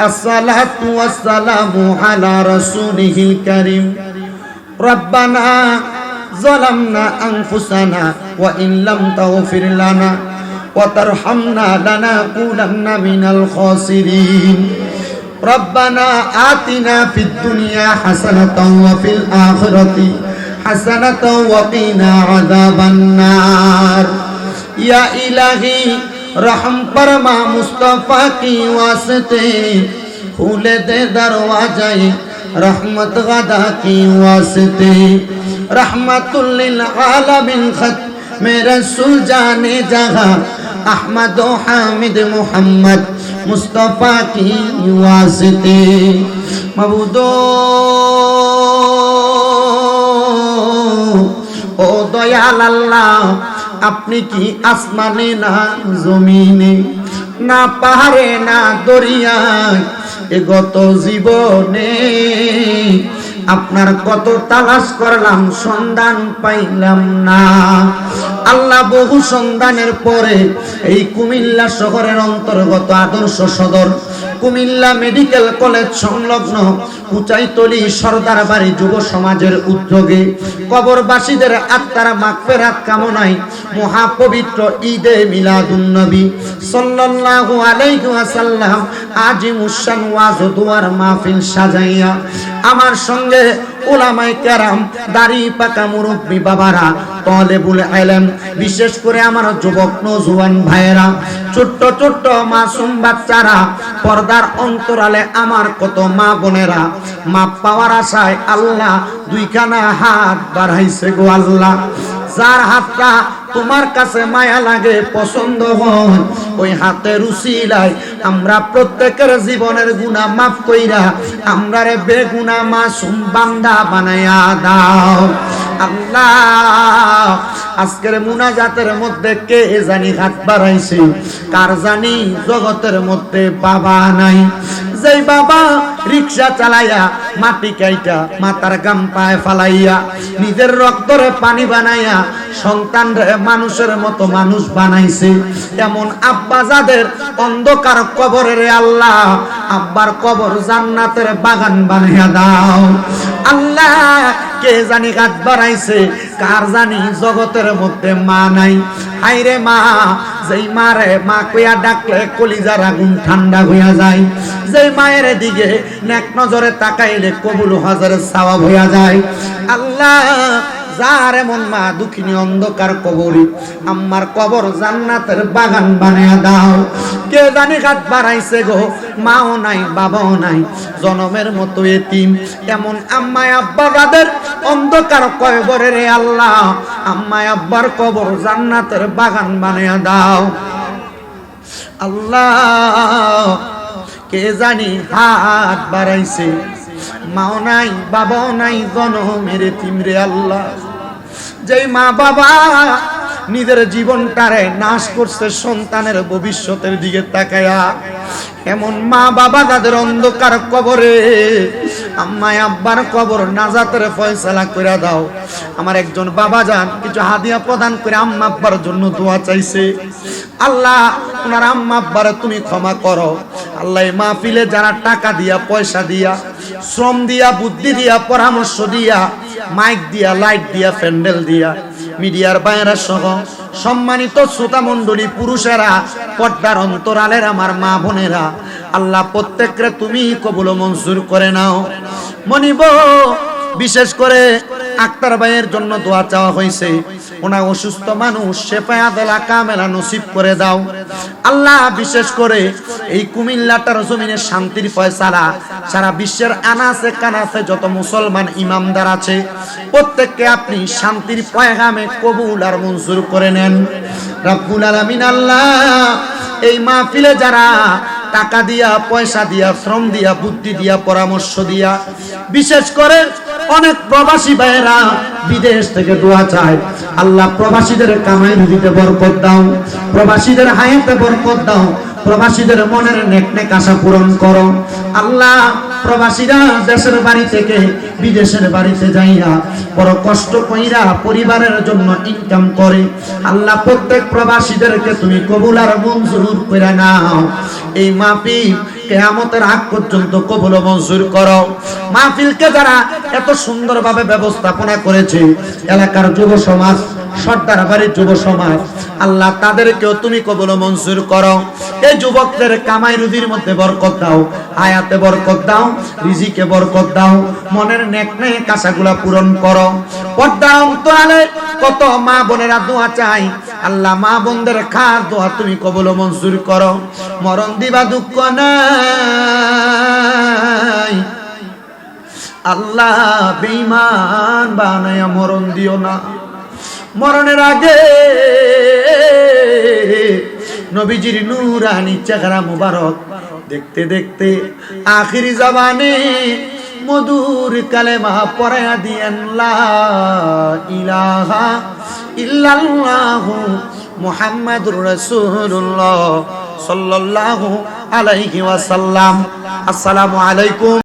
الصلاة والسلام على رسوله الكريم ربنا ظلمنا أنفسنا وإن لم تغفر لنا وترحمنا لنكونن من الخاسرين ربنا آتنا في الدنيا حسنة وفي الآخرة حسنة وقنا عذاب النار يا إلهي रहम परमा मुस्तफा की वास्ते खुले दे दरवाजाए रहमत गदा की वास्ते रहमतुल्लिल आलमीन खत मेरे सुल जाने जगह अहमद हामिद मोहम्मद मुस्तफा की वास्ते मबूदो ও দয়াল আল্লাহ আপনি কি আসমানে না জমিনে, না পাহাড়ে, না দরিয়ায় এ গত জীবনে? আপনার কত তালাশ করলাম, সন্ধান পাইলাম না। আল্লাহ বহু সন্ধানের পরে এই কুমিল্লা শহরের অন্তর্গত আদর্শ সদর কুমিল্লা মেডিকেল কলেজ সংলগ্ন উচাইতলি সর্দার বাড়ি যুব সমাজের উদ্যোগে কবরবাসীদের আত্মার মাগফেরাত কামনায় মহাপবিত্র ঈদে মিলাদুন্নবী সাল্লাল্লাহু আলাইহি ওয়াসাল্লাম আজিমুশান ওয়াজ দুয়ার মাহফিল সাজাইয়া আমার সঙ্গে ওলামাই কেরাম, দাড়ি পাকা মুরব্বী বাবারা তলে বলে আইলেন বিশেষ করে আমার যুবক নজুয়ান ভাইয়েরা, ছোট্ট ছোট্ট মাসুম বাচ্চারা, পর্দার অন্তরালে আমার কত মা বোনেরা মা পাওয়ার আশায় আল্লাহ দুইখানা হাত বাড়াইছে গো আল্লাহ। যার হাতটা তোমার কাছে মায়া লাগে, পছন্দ হয়, ওই হাতের উসিলায় আমরা প্রত্যেকের জীবনের গুনাহ মাফ কইরা আমরা রে বেগুনা মাসুম বান্দা বানায়া দাও। আল্লাহ, আজকের মুনাজাতের মধ্যে কে জানি হাত বাড়াইছে, কার জানি জগতের মধ্যে বাবা নাই। যেই বাবা রিক্সা চালাইয়া, মাটি কাইটা মাতার গাম পায়ে ফালাইয়া, নিজের রক্তরে পানি বানাইয়া, সন্তান মানুষের মতো মানুষ বানাইছে। এমন আব্বা যাদের অন্ধকার কবরের আল্লাহ, আব্বার কবর জান্নাতের বাগান বানাইয়া দাও। আল্লাহ, কে জানি গাছ বাড়াইছে, কার জানি জগতের মধ্যে মা নাই। হাইরে মা, যেই মারে মা কইয়া ডাকলে কলিজার আগুন ঠান্ডা হইয়া যায়। যেই মায়ের দিকে নেক নজরে তাকাইলে কবুল হাজারের সওয়াব হইয়া যায়। আল্লাহ, যার এমন মা দুঃখিনী অন্ধকার কবরি আম্মার কবর জান্নাতের বাগান বানিয়ে দাও। কে জানি হাত বাড়াইছে গো, মাও নাই, বাবাও নাই, জনমের মতো এতিম। এমন আম্মায় আব্বা যাদের অন্ধকার কবরের আল্লাহ, আম্মায় আব্বার কবর জান্নাতের বাগান বানিয়ে দাও। আল্লাহ কে জানি হাত বাড়াইছে? মাও নাই, বাবাও নাই, জনমের তিমরে আল্লাহ। যেই মা বাবা নিজের জীবনটারে নাশ করছে, সন্তানের ভবিষ্যতের দিকে তাকায়া, এমন মা বাবা তাদের অন্ধকার কবরে, আম্মায় আব্বার কবর নাজাতের ফয়সালা করে দাও। আমার একজন বাবা যান, কিছু হাদিয়া প্রদান করে আম্মা আব্বার জন্য দোয়া চাইছে। আল্লাহ, ওনার আম্মা আব্বার তুমি ক্ষমা করো। আল্লাহ মাহফিলে যারা টাকা দিয়া, পয়সা দিয়া, শ্রম দিয়া, বুদ্ধি দিয়া, পরামর্শ দিয়া, মাইক দিয়া, লাইট দিয়া, প্যান্ডেল দিয়া, মিডিয়ার বাইরা সহ সম্মানিত শ্রোতা মণ্ডলী, পুরুষেরা, পর্দার অন্তরালের আমার মা বোনেরা, আল্লাহ প্রত্যেকরে তুমি কবুল মঞ্জুর করে নাও। মনিব, বিশেষ করে আক্তার ভাইয়ের জন্য দোয়া চাওয়া হয়েছে। ওনা অসুস্থ মানুষ শেফায়া দেলা কামেলা নসিব করে দাও। আল্লাহ বিশেষ করে এই কুমিল্লাটার জমিনে শান্তির ফয়সালা। সারা বিশ্বের আনাসে কানাসে যত মুসলমান ইমামদার আছে, প্রত্যেককে আপনি শান্তির পয়গামে কবুল আর মঞ্জুর করে নেন। রাব্বুল আলামিন আল্লাহ, এই মাহফিলে যারা টাকা দিয়া, পয়সা দিয়া, শ্রম দিয়া, বুদ্ধি দিয়া, পরামর্শ দিয়া, বিশেষ করে অনেক প্রবাসী ভাইয়েরা বিদেশ থেকে দোয়া চায়। আল্লাহ প্রবাসীদের কামাই রুজিতে বরকত দাও, প্রবাসীদের হায়াতে বরকত দাও, প্রবাসীদের মনের নেক নেক আশা পূরণ করো। আল্লাহ প্রবাসীরা দেশের বাড়ি থেকে বিদেশের বাড়িতে যাইয়া বড় কষ্ট কইরা পরিবারের জন্য ইনকাম করে। আল্লাহ প্রত্যেক প্রবাসীদেরকে তুমি কবুল আর মঞ্জুর করে নাও। এই মাপি কেয়ামতের আগ পর্যন্ত কবুল মঞ্জুর করো। মাহফিলকে যারা এত সুন্দরভাবে ব্যবস্থাপনা করেছে, এলাকার যুব সমাজ, সর্দার বাড়ির যুব সমাজ, আল্লাহ তাদেরকেও তুমি কবুল মঞ্জুর করো। এই যুবকদের কামাই রুদির মধ্যে বরকত দাও আয়াতে বরকত দাও, রিজিকে বরকত দাও, মনের নেক নেক পূরণ করো। পর্দা অন্তরালে কত মা বোনেরা দোয়া চাই আল্লাহ মা বোনদের খার দোয়া তুমি কবল মঞ্জুর করো। মরণ দিবা দুঃখ নাই। আল্লাহ বেঈমান বানায়া মরণ দিও না। মরণের আগে নবীজির নূরানি চেহারা মুবারক। দেখতে দেখতে আখিরি জবানে মধুর কালেমা পড়ায়া দিয়েন লা ইলাহা ইল্লাল্লাহু মুহাম্মাদুর রাসূলুল্লাহ সাল্লাল্লাহু আলাইহি ওয়াসাল্লাম। আসসালামু আলাইকুম।